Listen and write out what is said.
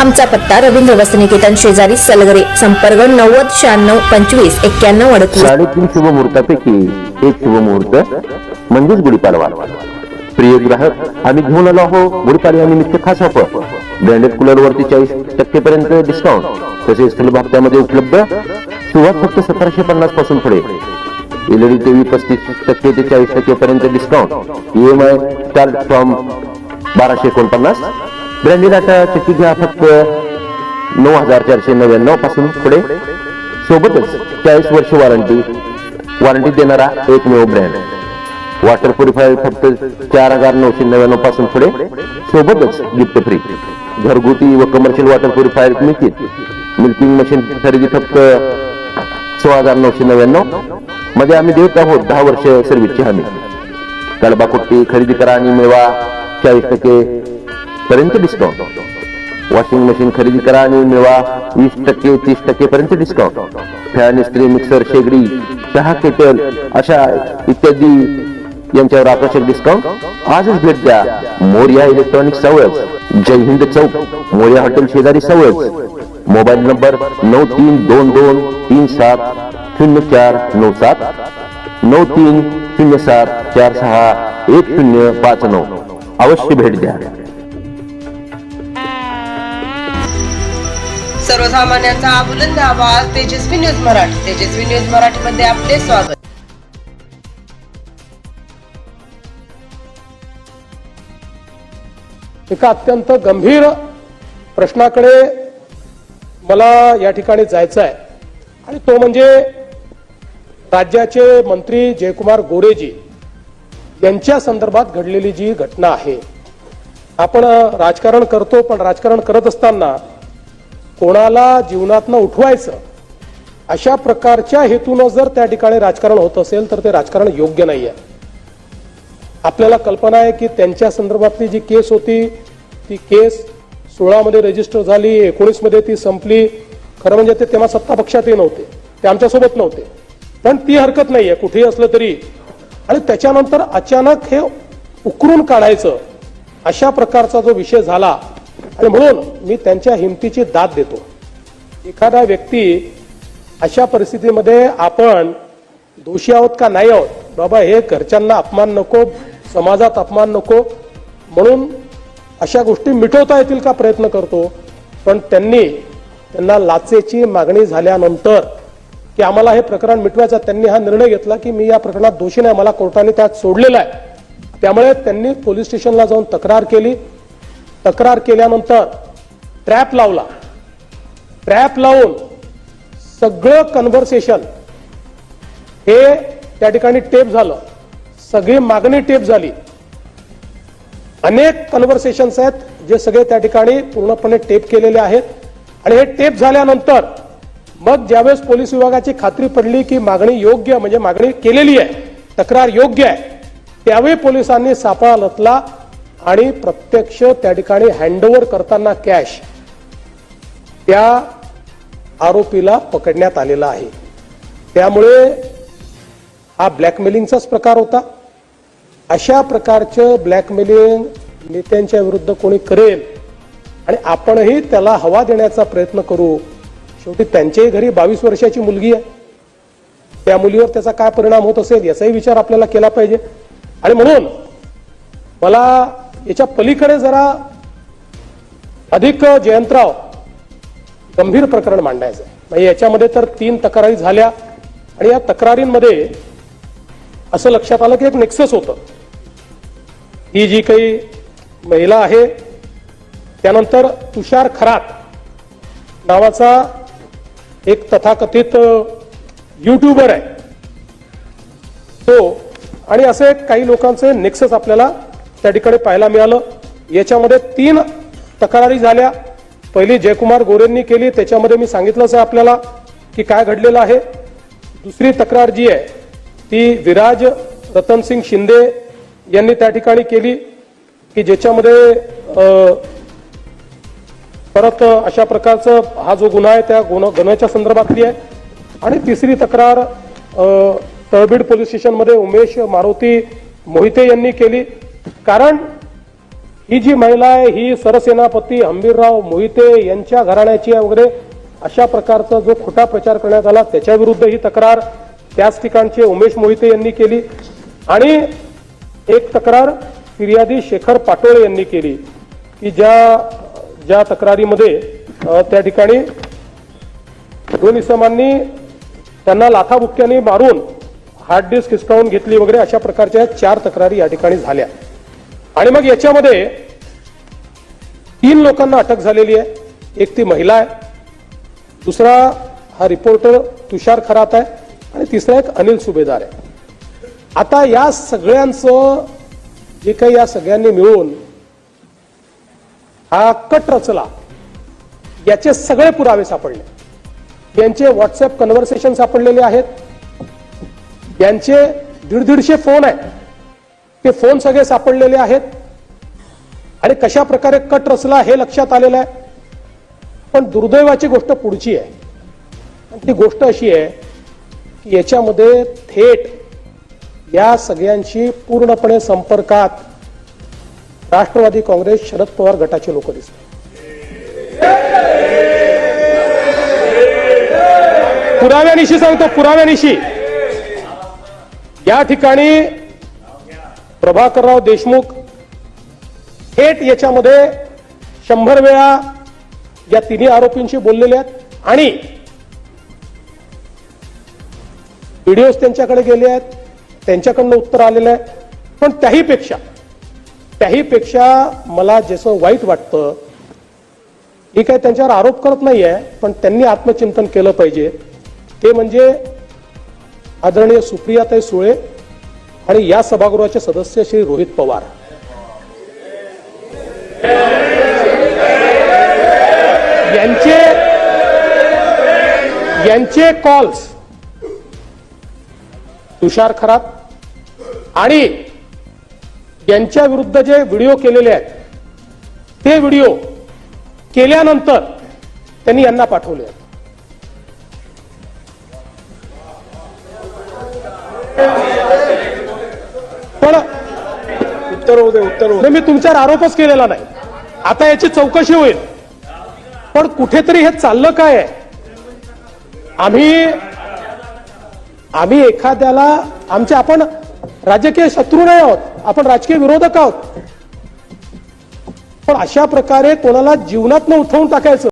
आमचा पत्ता रवींद्र वसनिकेतन शेजारी सलगरे संपर्क नव्वद शहाण्णव पंचवीस एक्क्याण्णव अडतीस. साडेतीन शुभ मुहूर्तापैकी एक शुभ मुहूर्त म्हणजेच गुढीपाडवा. प्रिय ग्राहक आम्ही घेऊन आलो आहो गुढीपाडव्यानिमित्त खास ऑफर. ब्रँडेड कूलर वरती चाळीस टक्के पर्यंत डिस्काउंट तसेच स्थल हप्त्यामध्ये उपलब्ध. सुरुवात फक्त सतराशे पन्नासपासून पुढे. एलईडी टीव्ही पस्तीस टक्के ते चाळीस टक्के पर्यंत डिस्काउंट ईएमआय स्टार्ट फ्रॉम बाराशे एकोणपन्नास. ब्रँडेड आटा घ्या फक्त नऊ हजार चारशे नव्याण्णवपासून पुढे. सोबतच चाळीस वर्ष वॉरंटी वॉरंटी देणारा एकमेव ब्रँड वॉटर प्युरिफायर फक्त चार हजार नऊशे नव्याण्णवपासून पुढे. सोबतच गिफ्ट फ्री. घरगुती व कमर्शियल वॉटर प्युरिफायर मिळतील. मिल्किंग मशीन खरेदी फक्त सोळा हजार नऊशे नव्याण्णव. मध्ये आम्ही देत आहोत दहा वर्ष सर्व्हिसची हमी. गडबाकुट्टी खरेदी करा आणि मिळवा चाळीस टक्के पर्यंत डिस्काउंट वॉशिंग मशीन खरेदी करा आणि मिळवा वीस टक्के तीस टक्के पर्यंत डिस्काउंट फॅन इस्त्री मिक्सर शेगडी चहा केटल अशा इत्यादी यांच्यावर आकर्षक डिस्काउंट आजच भेट द्या. मोर्या इलेक्ट्रॉनिक सवळच जय हिंद चौक. मोर्या हॉटेल शेजारी सवळच मोबाईल नंबर नऊ तीन दोन दोन तीन सात शून्य चार नऊ सात. नऊ तीन शून्य सात चार सहा एक शून्य पाच नऊ. अवश्य भेट द्या. सर्वसामान्यांचा बुलंद आवाज तेजस्वी न्यूज मराठी. तेजस्वी न्यूज मराठी मध्ये आपले स्वागत. एका अत्यंत गंभीर प्रश्नाकडे मला या ठिकाणी जायचं आहे आणि तो म्हणजे राज्याचे मंत्री जयकुमार गोरेजी यांच्या संदर्भात घडलेली जी घटना आहे. आपण राजकारण करतो पण राजकारण करत असताना कोणाला जीवनातनं उठवायचं अशा प्रकारच्या हेतूनं जर त्या ठिकाणी राजकारण होत असेल तर ते राजकारण योग्य नाही आहे आपल्याला कल्पना आहे की त्यांच्या संदर्भातली जी केस होती ती केस सोळामध्ये रजिस्टर झाली एकोणीसमध्ये ती संपली. खरं म्हणजे ते तेव्हा सत्ता पक्षातही नव्हते ते आमच्यासोबत नव्हते. पण ती हरकत नाही आहे कुठेही असलं तरी. आणि त्याच्यानंतर अचानक हे उकरून काढायचं अशा प्रकारचा जो विषय झाला आणि म्हणून मी त्यांच्या हिमतीची दाद देतो. एखादा व्यक्ती अशा परिस्थितीमध्ये आपण दोषी आहोत का नाही आहोत? बाबा हे घरच्यांना अपमान नको समाजात अपमान नको. म्हणून अशा गोष्टी मिटवता येतील का प्रयत्न करतो. पण त्यांनी त्यांना लाचेची मागणी झाल्यानंतर की आम्हाला हे प्रकरण मिटवायचं त्यांनी हा निर्णय घेतला की मी या प्रकरणात दोषी नाही मला कोर्टाने त्यात सोडलेलं आहे. त्यामुळे त्यांनी पोलीस स्टेशनला जाऊन तक्रार केली. तक्रार केल्यानंतर ट्रॅप लावला. ट्रॅप लावून सगळं कन्व्हर्सेशन हे त्या ठिकाणी टेप झालं. सगळी मागणी टेप झाली. अनेक कन्व्हर्सेशन्स आहेत जे सगळे त्या ठिकाणी पूर्णपणे टेप केलेले आहेत. आणि हे टेप झाल्यानंतर मग ज्यावेळेस पोलीस विभागाची खात्री पडली की मागणी योग्य म्हणजे मागणी केलेली आहे तक्रार योग्य आहे त्यावेळी पोलिसांनी सापळा लतला आणि प्रत्यक्ष त्या ठिकाणी हँडओव्हर करताना कॅश त्या आरोपीला पकडण्यात आलेला आहे. त्यामुळे हा ब्लॅकमेलिंगचाच प्रकार होता. अशा प्रकारचं ब्लॅकमेलिंग नेत्यांच्या विरुद्ध कोणी करेल आणि आपणही त्याला हवा देण्याचा प्रयत्न करू शेवटी त्यांच्याही घरी बावीस वर्षाची मुलगी आहे. त्या मुलीवर त्याचा काय परिणाम होत असेल याचाही विचार आपल्याला केला पाहिजे. आणि म्हणून मला याच्या पलीकडे जरा अधिक जयंतराव गंभीर प्रकरण मांडायचं म्हणजे याच्यामध्ये तर तीन तक्रारी झाल्या आणि या तक्रारींमध्ये असं लक्षात आलं की एक नेक्सस होतं. ही जी काही महिला आहे त्यानंतर तुषार खरात नावाचा एक तथाकथित युट्यूबर आहे. तो आणि असे काही लोकांचे नेक्सस आपल्याला त्या ठिकाणी पाहायला मिळालं. याच्यामध्ये तीन तक्रारी झाल्या. पहिली जयकुमार गोरेंनी केली. त्याच्यामध्ये मी सांगितलंच आहे आपल्याला की काय घडलेलं आहे. दुसरी तक्रार जी आहे ती विराज रतनसिंग शिंदे यांनी त्या ठिकाणी केली की ज्याच्यामध्ये परत अशा प्रकारचं हा जो गुन्हा आहे त्या गुन्हा गुन्ह्याच्या संदर्भातली आहे. आणि तिसरी तक्रार तळबीड पोलीस स्टेशनमध्ये उमेश मारुती मोहिते यांनी केली. कारण ही जी महिला आहे ही सरसेनापती हंबीरराव मोहिते यांच्या घराण्याची आहे वगैरे अशा प्रकारचा जो खोटा प्रचार करण्यात आला त्याच्या विरुद्ध ही तक्रार त्याच ठिकाणचे उमेश मोहिते यांनी केली. आणि एक तक्रार फिर्यादी शेखर पाटोळे यांनी केली की ज्या ज्या तक्रारीमध्ये त्या ठिकाणी दोन इसमांनी त्यांना लाथाबुक्क्यांनी मारून हार्ड डिस्क हिसकावून घेतली वगैरे अशा प्रकारच्या चार तक्रारी या ठिकाणी झाल्या. आणि मग याच्यामध्ये तीन लोकांना अटक झालेली आहे. एक ती महिला आहे. दुसरा हा रिपोर्टर तुषार खरात आहे. आणि तिसरा एक अनिल सुभेदार आहे. आता या सगळ्यांचं जे काही या सगळ्यांनी मिळून हा कट रचला याचे सगळे पुरावे सापडले. यांचे व्हॉट्सअप कन्व्हर्सेशन सापडलेले आहेत. यांचे दीड दीडशे फोन आहेत. ते फोन सगळे सापडलेले आहेत. आणि कशा प्रकारे कट रचला हे लक्षात आलेलं आहे. पण दुर्दैवाची गोष्ट पुढची आहे. आणि ती गोष्ट अशी आहे की याच्यामध्ये थेट या सगळ्यांशी पूर्णपणे संपर्कात राष्ट्रवादी काँग्रेस शरद पवार गटाचे लोक दिसले. पुराव्यानिशी सांगतो पुराव्यानिशी. या ठिकाणी प्रभाकरराव देशमुख थेट याच्यामध्ये शंभर वेळा या तिन्ही आरोपींशी बोललेले आहेत आणि व्हिडिओज त्यांच्याकडे गेले आहेत त्यांच्याकडनं उत्तर आलेलं आहे. पण त्याहीपेक्षा त्याहीपेक्षा मला जसं वाईट वाटतं ही काय त्यांच्यावर आरोप करत नाहीये पण त्यांनी आत्मचिंतन केलं पाहिजे. ते म्हणजे आदरणीय सुप्रियाताई सुळे आणि या सभागृहाचे सदस्य श्री रोहित पवार. यांचे यांचे कॉल्स तुषार खरात आणि यांच्या विरुद्ध जे व्हिडिओ केलेले आहेत ते व्हिडिओ केल्यानंतर त्यांनी यांना पाठवले आहेत. पण उत्तर होऊ दे उत्तर होऊ दे. नाही, मी तुमच्यावर आरोपच केलेला नाही. आता याची चौकशी होईल. पण कुठेतरी हे चाललं काय? आहे आम्ही आम्ही एखाद्याला आमचे आपण राजकीय शत्रू नाही आहोत आपण राजकीय विरोधक आहोत. पण अशा प्रकारे कोणाला जीवनात उठवून टाकायचं.